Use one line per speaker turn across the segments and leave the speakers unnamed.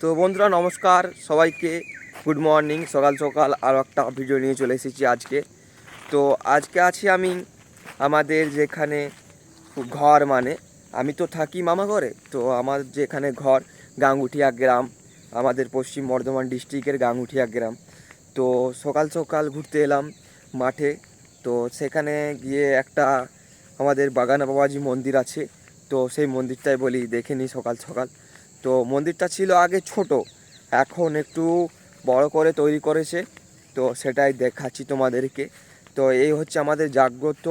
তো বন্ধুরা, নমস্কার। সবাইকে গুড মর্নিং সকাল সকাল আরও একটা ভিডিও নিয়ে চলে এসেছি আজকে। তো আজকে আছি আমি আমাদের যেখানে ঘর মানে আমি তো থাকি মামা ঘরে তো আমার যেখানে ঘর গাঙ্গুটিয়া গ্রাম, আমাদের পশ্চিম বর্ধমান ডিস্ট্রিক্টের গাঙ্গুটিয়া গ্রাম। তো সকাল সকাল ঘুরতে এলাম মাঠে। তো সেখানে গিয়ে একটা আমাদের বাগানা বাবাজি মন্দির আছে। তো সেই মন্দিরটাই বলি, দেখে নিই সকাল সকাল। তো মন্দিরটা ছিল আগে ছোট, এখন একটু বড় করে তৈরি করেছে, তো সেটাই দেখাচ্ছি তোমাদেরকে। তো এই হচ্ছে আমাদের জাগ্রত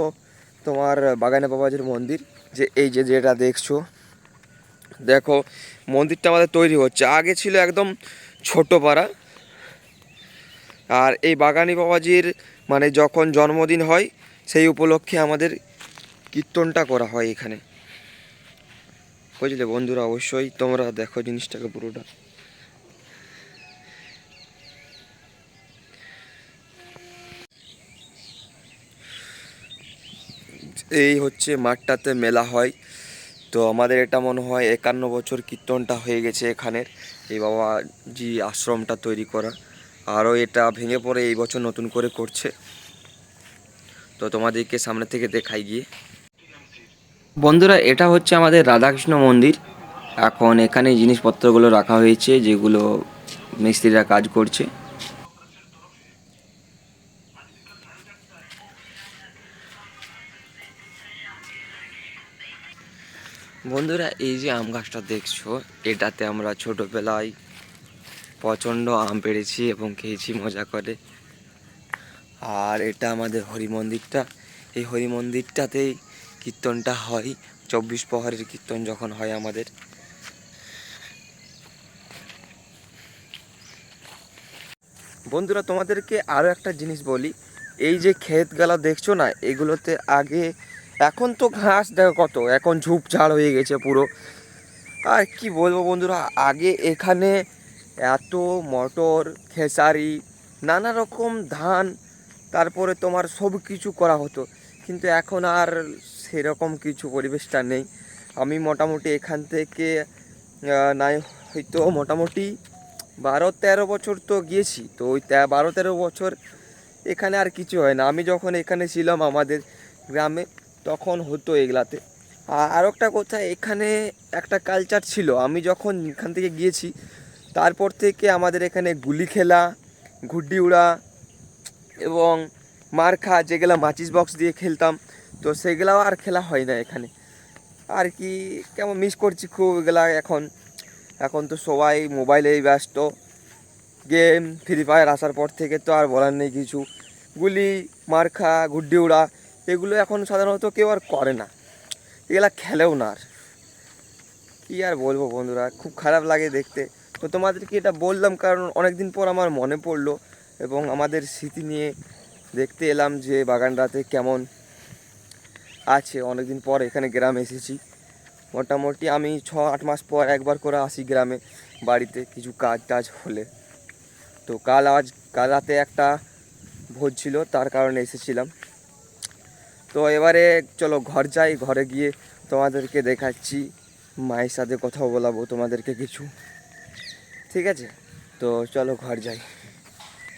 তোমার বাগানে বাবাজির মন্দির, যে এই যে যেটা দেখছ। দেখো, মন্দিরটা আমাদের তৈরি হচ্ছে। আগে ছিল একদম ছোট পাড়া। আর এই বাগানি বাবাজির মানে যখন জন্মদিন হয়, সেই উপলক্ষে আমাদের কীর্তনটা করা হয় এখানে। বুঝলে বন্ধুরা, অবশ্যই তোমরা দেখো জিনিসটাকে পুরোটা। এই হচ্ছে মাঠটাতে মেলা হয়। তো আমাদের এটা মনে হয় একান্ন বছর কীর্তনটা হয়ে গেছে এখানের। এই বাবাজি আশ্রমটা তৈরি করা। আরও এটা ভেঙে পড়ে এই বছর নতুন করে করছে। তো তোমাদেরকে সামনে থেকে দেখাই গিয়ে। বন্ধুরা, এটা হচ্ছে আমাদের রাধাকৃষ্ণ মন্দির। এখন এখানে জিনিসপত্রগুলো রাখা হয়েছে, যেগুলো মিস্ত্রিরা কাজ করছে। বন্ধুরা, এই যে আম গাছটা দেখছ, এটাতে আমরা ছোটোবেলায় প্রচণ্ড আম পেড়েছি এবং খেয়েছি, মজা করে। আর এটা আমাদের হরি মন্দিরটা এই হরি মন্দিরটাতেই কীর্তনটা হয়, চব্বিশ প্রহরের কীর্তন যখন হয় আমাদের। বন্ধুরা, তোমাদেরকে আরও একটা জিনিস বলি। এই যে ক্ষেতগুলা দেখছ না, এগুলোতে আগে, এখন তো ঘাস দেখো কত, এখন ঝুপঝাড় হয়ে গেছে পুরো। আর কি বলব বন্ধুরা, আগে এখানে এত মটর, খেসারি, নানা রকম ধান, তারপরে তোমার সব কিছু করা হতো। কিন্তু এখন আর সেরকম কিছু পরিবেশটা নেই। আমি মোটামুটি এখান থেকে নাই, হয়তো মোটামুটি বারো তেরো বছর তো গিয়েছি, তো ওই বারো তেরো বছর এখানে আর কিছু হয় না। আমি যখন এখানে ছিলাম আমাদের গ্রামে, তখন হতো এগুলাতে। আর একটা কথা, এখানে একটা কালচার ছিল। আমি যখন এখান থেকে গিয়েছি, তারপর থেকে আমাদের এখানে গুলি খেলা, ঘুড্ডি উড়া এবং মার খা, যেগুলো মাচিস বক্স দিয়ে খেলতাম তো সেগুলাও আর খেলা হয় না এখানে। আর কি, কেমন মিস করছি খুব এগুলা এখন। এখন তো সবাই মোবাইলেই ব্যস্ত। গেম ফ্রি ফায়ার আসার পর থেকে তো আর বলার নেই কিছু। গুলি মারখা গুড্ডি উড়া, এগুলো এখন সাধারণত কেউ আর করে না। এগুলা খেলেও না আর। কী আর বলব বন্ধুরা, খুব খারাপ লাগে দেখতে। তো তোমাদেরকে এটা বললাম কারণ অনেক দিন পর আমার মনে পড়ল এবং আমাদের স্মৃতি নিয়ে দেখতে এলাম যে বাগানটাতে কেমন আছে, অনেকদিন পর এখানে গ্রামে এসেছি। মোটামুটি আমি ছ আট মাস পর একবার করে আসি গ্রামে, বাড়িতে কিছু কাজ টাজ হলে। তো কাল আজ, কাল রাতে একটা ভোজ ছিল, তার কারণে এসেছিলাম। তো এবারে চলো ঘর যাই, ঘরে গিয়ে তোমাদেরকে দেখাচ্ছি, মায়ের সাথে কথা বলাবো তোমাদেরকে কিছু। ঠিক আছে? তো চলো ঘর যাই।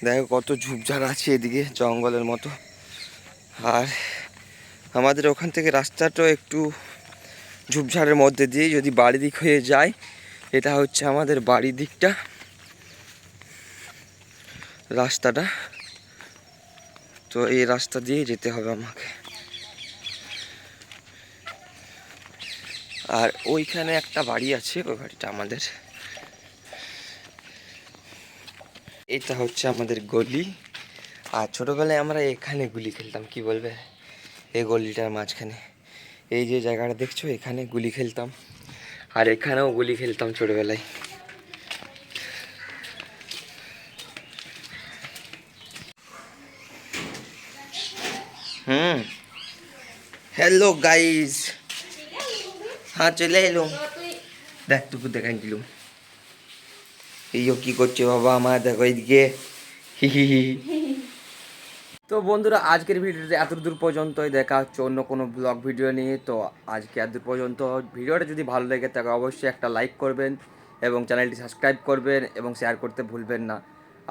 দেখো কত ঝুপঝাড় আছে এদিকে, জঙ্গলের মতো। আর আমাদের ওখান থেকে রাস্তাটা একটু ঝুপঝাড়ের মধ্যে দিয়ে যদি বাড়ি দিক হয়ে যায়, এটা হচ্ছে আমাদের বাড়ির দিকটা। রাস্তাটা। তো এই রাস্তা দিয়ে যেতে হবে আমাকে। আর ওইখানে একটা বাড়ি আছে, ওই বাড়িটা আমাদের। এটা হচ্ছে আমাদের গলি। আর ছোটোবেলায় আমরা এখানে গুলি খেলতাম, কি বলবে? এই গলিটার মাঝখানে। এই যে জায়গাটা দেখছ, এখানে গুলি খেলতাম। আর এখানেও গুলি খেলতাম ছোটবেলায়। হুম। হ্যালো গাইস হ্যাঁ চলে এলো। দেখ টুকু দেখাই দিলুম। এইও কি করছে বাবা, আমার দেখো এইদিকে হি হি হি। তো বন্ধুরা, আজকের ভিডিওতে এত দূর পর্যন্তই। দেখা হচ্ছে অন্য কোনো ব্লগ ভিডিও নিয়ে। তো আজকে এত দূর পর্যন্ত। ভিডিওটা যদি ভালো লেগে থাকে, অবশ্যই একটা লাইক করবেন এবং চ্যানেলটি সাবস্ক্রাইব করবেন এবং শেয়ার করতে ভুলবেন না।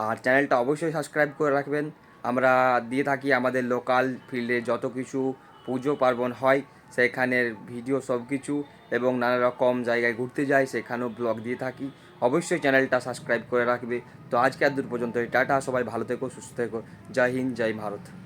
আর চ্যানেলটা অবশ্যই সাবস্ক্রাইব করে রাখবেন। আমরা দিয়ে থাকি আমাদের লোকাল ফিল্ডে যত কিছু পুজো পার্বণ হয়, সেখানের ভিডিও সব কিছু এবং নানা রকম জায়গায় ঘুরতে যাই, সেখানেও ব্লগ দিয়ে থাকি। অবশ্যই চ্যানেলটা সাবস্ক্রাইব করে রাখবে। তো আজকে আর দূর পর্যন্ত টাটা, সবাই ভালো থেকো, সুস্থ থেকো। জয় হিন্দ, জয় ভারত।